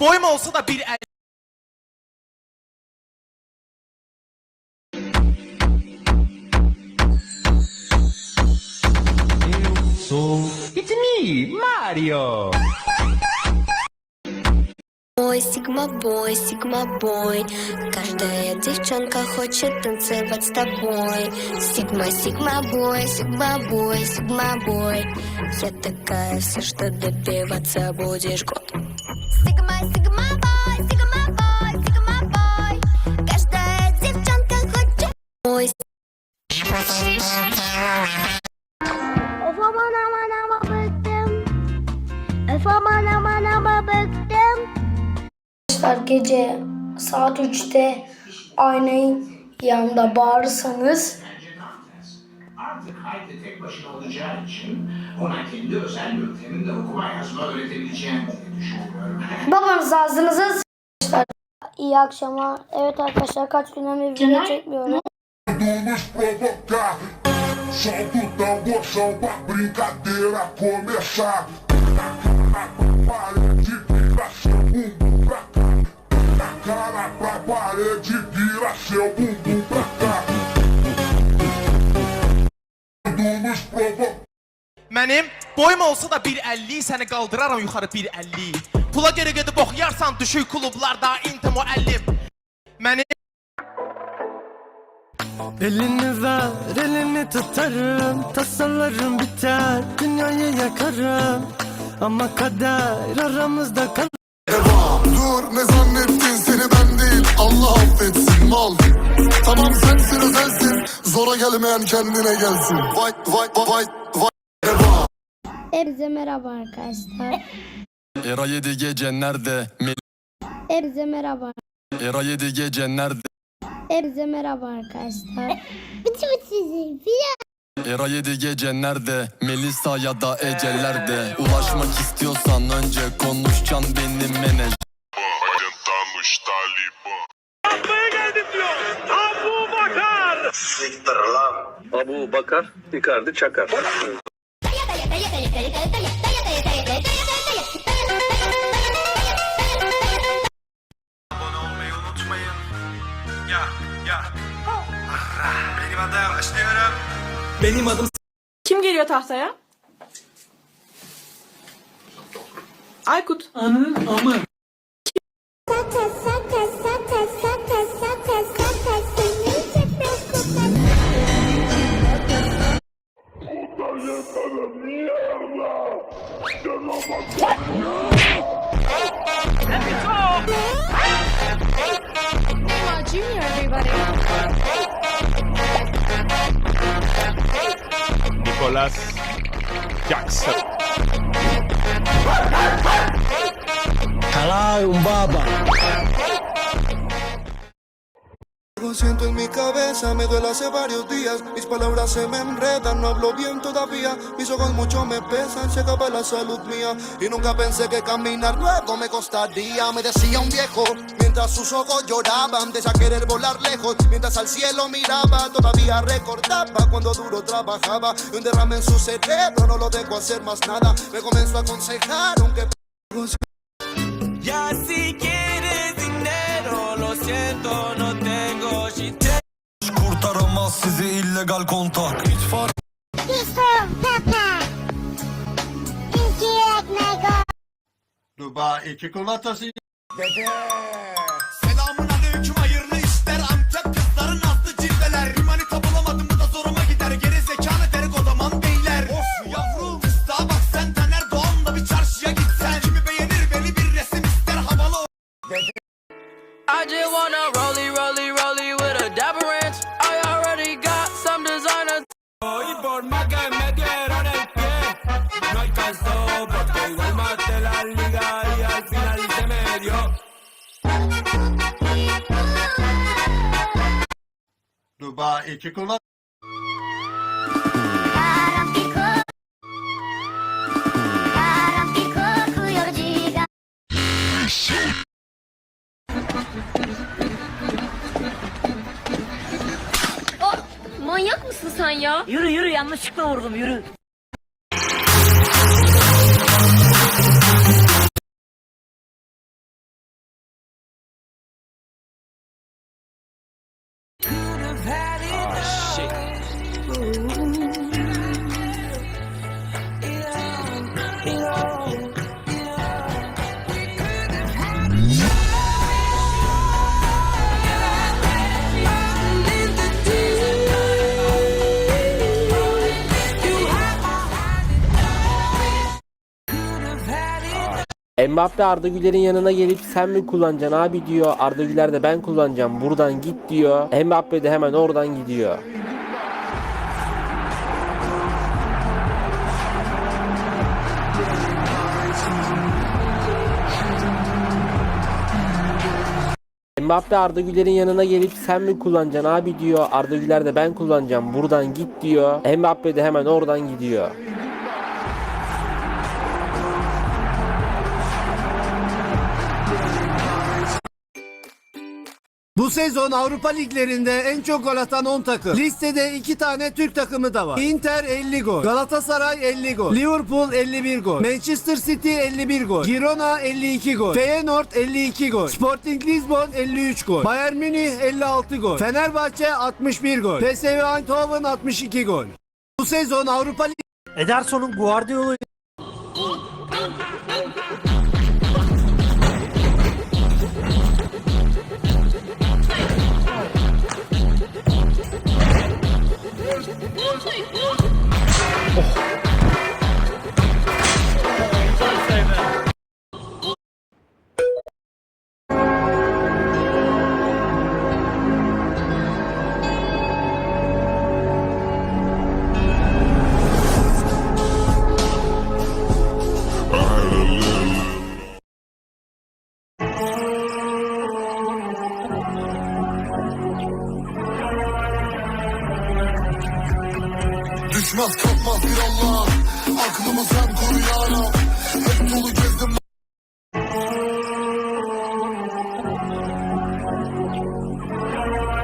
Boyum olsa da bir el... It's me, Mario! Ой, сигма бой, сигма бой Каждая девчонка хочет танцевать с тобой. Сигма, сигма бой, сигма бой, сигма бой Я такая вся, что добиваться будешь. Год Of aman aman ama bıktım. Of gece saat 3'te aynı yanda bağırsanız Artık Haydi tek başına olacağı için ona kendi özel yöntemimle okuma yazma öğretebileceğim diye düşünüyorum. babanız ağzınıza s- Arkadaşlar iyi akşamlar. Evet arkadaşlar kaç günden beri video çekmiyorum. nos provocar. Solta o tamborzão pra brincadeira começar. Parede vira seu bumbum pra cá. Da cara pra parede vira seu bumbum Mənim boyum olsa da 1.50 səni qaldıraram yuxarı 1.50 Pula geri gedib oxuyarsan düşük klublarda inti müəllim Mənim Elini ver, elini tutarım. Tasalarım biter, dünyayı yakarım. Ama kader aramızda kal Dur ne zannettin seni ben değil? Allah affetsin mal. Tamam sensin özelsin Zora gelmeyen kendine gelsin. Vay vay vay vay Hepinize merhaba arkadaşlar. Era 7 gece nerede? Hepinize merhaba. Era 7 gece nerede? Hepinize merhaba arkadaşlar. Era 7 gece nerede? Melisa ya da Ece'lerde Ulaşmak istiyorsan önce konuşacaksın benim menajer Orientamos Talibã Abu Bakar, Icardi Çakar. Abone olmayı unutmayın. Ya ya. Benim adım başlıyorum. Benim adım Kim geliyor tahtaya? Aykut. Saka saka Jackson. Lo siento en mi cabeza, me duele hace varios días. Mis palabras se me enredan, no hablo bien todavía. Mis ojos mucho me pesan, se acaba la salud mía. Y nunca pensé que caminar luego me costaría. Me decía un viejo, mientras sus ojos lloraban, de querer volar lejos. Mientras al cielo miraba, todavía recordaba cuando duro trabajaba. Y un derrame en su cerebro, no lo dejo hacer más nada. Me comenzó a aconsejar, aunque. Ya si quieres dinero Lo siento no tengo Kurtaramaz sizi illegal kontak Hiç fark Dubai çikolatası Selamun Dubai çikolata Manyak mısın sen ya? Yürü yürü yanlışlıkla vurdum yürü. Mbappe Arda Güler'in yanına gelip sen mi kullanacaksın abi diyor. Arda Güler de ben kullanacağım buradan git diyor. Mbappe de hemen oradan gidiyor. Mbappe Arda Güler'in yanına gelip sen mi kullanacaksın abi diyor. Arda Güler de ben kullanacağım buradan git diyor. Mbappe de hemen oradan gidiyor. Bu sezon Avrupa liglerinde en çok gol atan 10 takım. Listede 2 tane Türk takımı da var. Inter 50 gol, Galatasaray 50 gol, Liverpool 51 gol, Manchester City 51 gol, Girona 52 gol, Feyenoord 52 gol, Sporting Lisbon 53 gol, Bayern Münih 56 gol, Fenerbahçe 61 gol, PSV Eindhoven 62 gol. Bu sezon Avrupa Lig Ederson'un 嗯嗯嗯 Düşmez kalkmaz bir Allah Aklımı sen koru ya. Hep dolu gezdim